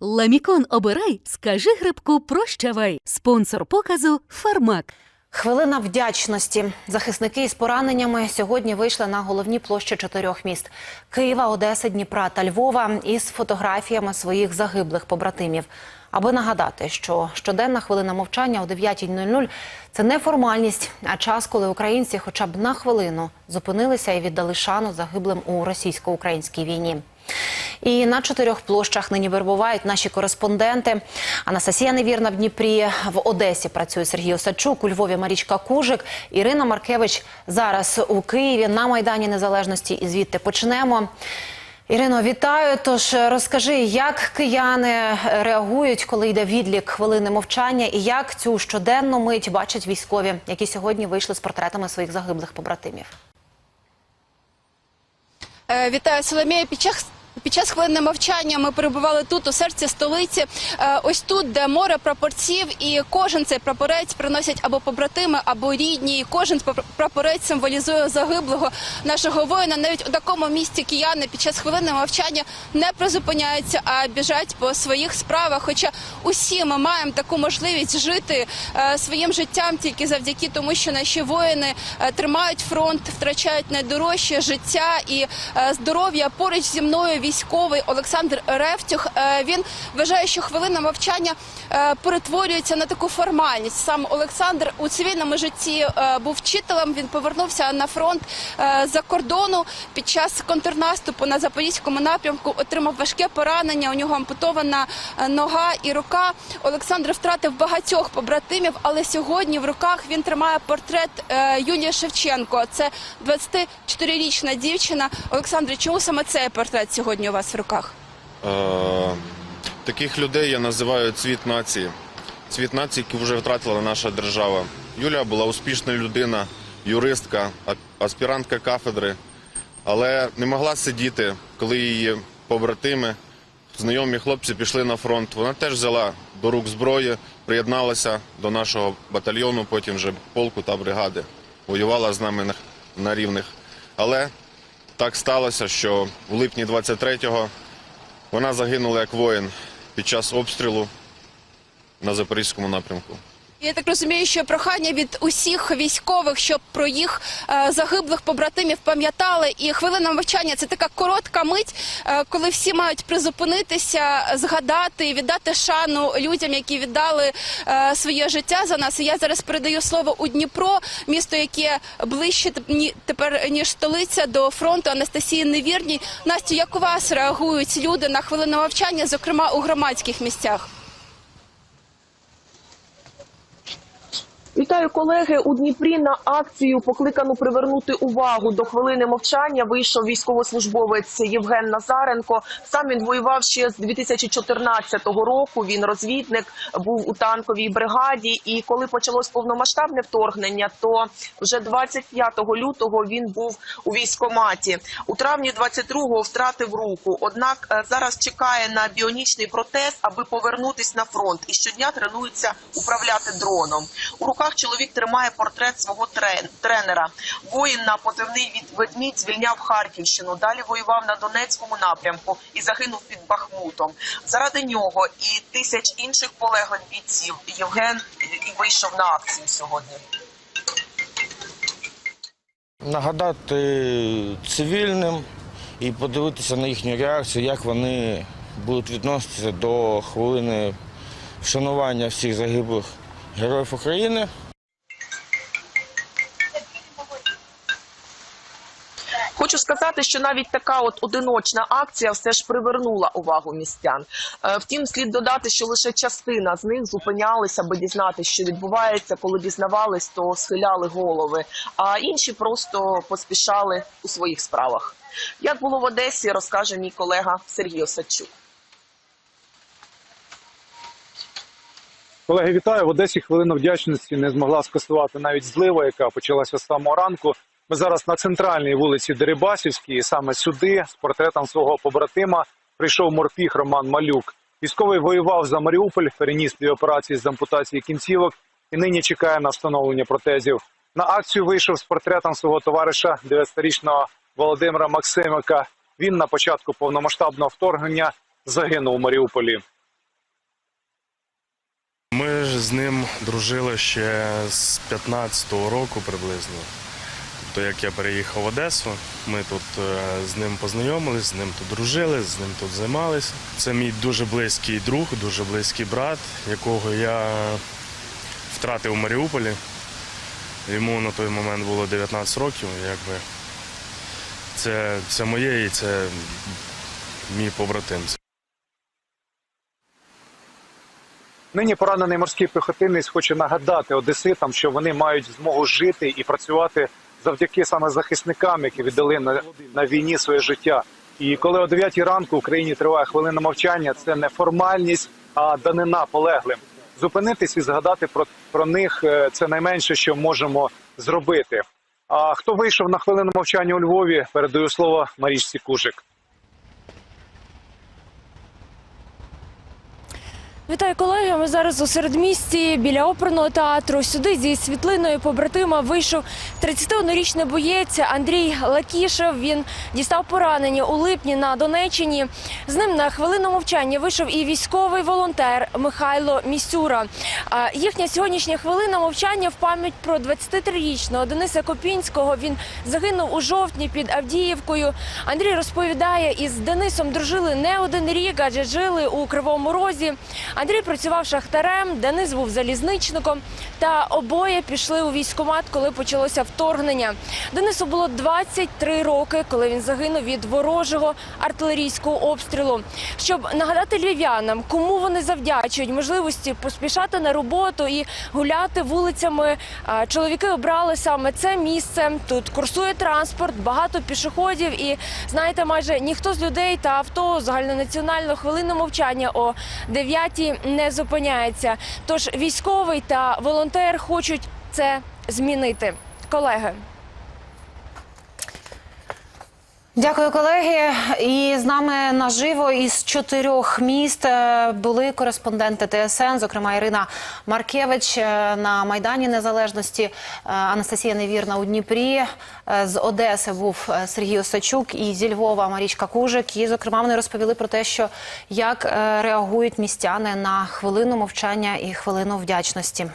Ламікон обирай, скажи грибку прощавай. Спонсор показу Фармак. Хвилина вдячності. Захисники із пораненнями сьогодні вийшли на головні площі чотирьох міст: Києва, Одеси, Дніпра та Львова із фотографіями своїх загиблих побратимів. Аби нагадати, що щоденна хвилина мовчання о 9.00 – це не формальність, а час, коли українці хоча б на хвилину зупинилися і віддали шану загиблим у російсько-українській війні. І на чотирьох площах нині перебувають наші кореспонденти. Анастасія Невірна в Дніпрі, в Одесі працює Сергій Осадчук, у Львові Марічка Кужик, Ірина Маркевич зараз у Києві на Майдані Незалежності. І звідти почнемо. Ірино, вітаю. Тож розкажи, як кияни реагують, коли йде відлік хвилини мовчання, і як цю щоденну мить бачать військові, які сьогодні вийшли з портретами своїх загиблих побратимів. Е, Вітаю Соломія. Під під час хвилини мовчання ми перебували тут, у серці столиці. Е, Ось тут, де море прапорців, і кожен цей прапорець приносять або побратими, або рідні. І кожен пр- прапорець символізує загиблого нашого воїна. Навіть у такому місці кияни під час хвилини мовчання не призупиняються, а біжать по своїх справах. Хоча усі ми маємо таку можливість жити е, своїм життям тільки завдяки тому, що наші воїни е, тримають фронт, втрачають найдорожче життя і здоров'я. Поруч зі мною військовий Олександр Ревтюх. Е, Він вважає, що хвилина мовчання е, перетворюється на таку формальність. Сам Олександр у цивільному житті е, був вчителем. Він повернувся на фронт за кордону під час контрнаступу на запорізькому напрямку. Отримав важке поранення. У нього ампутована нога і рука. Олександр втратив багатьох побратимів, але сьогодні в руках він тримає портрет Юлії Шевченко. Це 24-річна дівчина. Олександр, чому саме цей портрет сьогодні у вас в руках? Е, таких людей я називаю цвіт нації. Цвіт нації, яку вже втратила наша держава. Юлія була успішна людина, юристка, аспірантка кафедри, але не могла сидіти, коли її побратими, знайомі хлопці пішли на фронт. Вона теж взяла до рук зброю, приєдналася до нашого батальйону, потім вже полку та бригади. Воювала з нами на, на рівних. Але так сталося, що в липні 23-го вона загинула як воїн під час обстрілу на Запорізькому напрямку. Я так розумію, що прохання від усіх військових, щоб про їх е, загиблих побратимів пам'ятали. І хвилина мовчання це така коротка мить, е, коли всі мають призупинитися, згадати і віддати шану людям, які віддали е, своє життя за нас. І я зараз передаю слово у Дніпро, місто, яке ближче тепер ніж столиця до фронту Анастасії Невірній. Настю, як у вас реагують люди на хвилину мовчання, зокрема у громадських місцях? Вітаю колеги у Дніпрі на акцію покликану привернути увагу до хвилини мовчання. Вийшов військовослужбовець Євген Назаренко. Сам він воював ще з 2014 року. Він розвідник, був у танковій бригаді. І коли почалось повномасштабне вторгнення, то вже 25 лютого він був у військкоматі. У травні 22-го втратив руку. Однак е, зараз чекає на біонічний протез, аби повернутись на фронт. І щодня тренується управляти дроном. У руках чоловік тримає портрет свого тренера. Воїн на позивний від ведмідь звільняв Харківщину. Далі воював на Донецькому напрямку і загинув під Бахмутом. Заради нього і тисяч інших полеглих бійців Євген і вийшов на акцію сьогодні. нагадати цивільним і подивитися на їхню реакцію, як вони будуть відноситися до хвилини вшанування всіх загиблих героїв України. Хочу сказати, що навіть така от одиночна акція все ж привернула увагу містян. Е, Втім, слід додати, що лише частина з них зупинялися, аби дізнатися, що відбувається. Коли дізнавались, то схиляли голови, а інші просто поспішали у своїх справах. Як було в Одесі, розкаже мій колега Сергій Осадчук. Колеги, вітаю. В Одесі хвилина вдячності не змогла скасувати навіть злива, яка почалася з самого ранку. Ми зараз на центральній вулиці Дерибасівській, і саме сюди з портретом свого побратима прийшов морпіг Роман Малюк. Військовий воював за Маріуполь, переніс дві операції з ампутації кінцівок і нині чекає на встановлення протезів. На акцію вийшов з портретом свого товариша, 9-річного Володимира Максимика. Він на початку повномасштабного вторгнення загинув у Маріуполі. Ми ж з ним дружили ще з 15-го року приблизно. Тобто, як я переїхав в Одесу, ми тут е, з ним познайомились, з ним тут дружили, з ним тут займалися. Це мій дуже близький друг, дуже близький брат, якого я втратив у Маріуполі. Йому на той момент було 19 років. Якби це, це моє і це мій побратим. Нині поранений морський піхотинець хоче нагадати одеситам, що вони мають змогу жити і працювати завдяки саме захисникам, які віддали на, на війні своє життя. І коли о 9 ранку в Україні триває хвилина мовчання, це не формальність, а данина полеглим. Зупинитись і згадати про, про них е, це найменше, що можемо зробити. А хто вийшов на хвилину мовчання у Львові, передаю слово Марічці Кужик. Вітаю колеги. Ми зараз у середмісті біля оперного театру. Сюди зі світлиною побратима вийшов 31-річний боєць Андрій Лакішев. Він дістав поранення у липні на Донеччині. З ним на хвилину мовчання вийшов і військовий волонтер Михайло Місюра. Їхня сьогоднішня хвилина мовчання в пам'ять про 23-річного Дениса Копінського. Він загинув у жовтні під Авдіївкою. Андрій розповідає, із Денисом дружили не один рік, адже жили у Кривому Розі. Андрій працював шахтарем, Денис був залізничником. Та обоє пішли у військкомат, коли почалося вторгнення. Денису було 23 роки, коли він загинув від ворожого артилерійського обстрілу. Щоб нагадати львів'янам, кому вони завдячують можливості поспішати на роботу і гуляти вулицями. Чоловіки обрали саме це місце. Тут курсує транспорт, багато пішоходів, і знаєте, майже ніхто з людей та авто загальнонаціональну хвилину мовчання о 9 не зупиняється. Тож військовий та волонтер хочуть це змінити. Колеги. Дякую, колеги. І з нами наживо із чотирьох міст е, були кореспонденти ТСН, зокрема Ірина Маркевич е, на Майдані Незалежності, е, Анастасія Невірна у Дніпрі. З Одеси був Сергій Осачук і зі Львова Марічка Кужик. І, зокрема, вони розповіли про те, що як реагують містяни на хвилину мовчання і хвилину вдячності.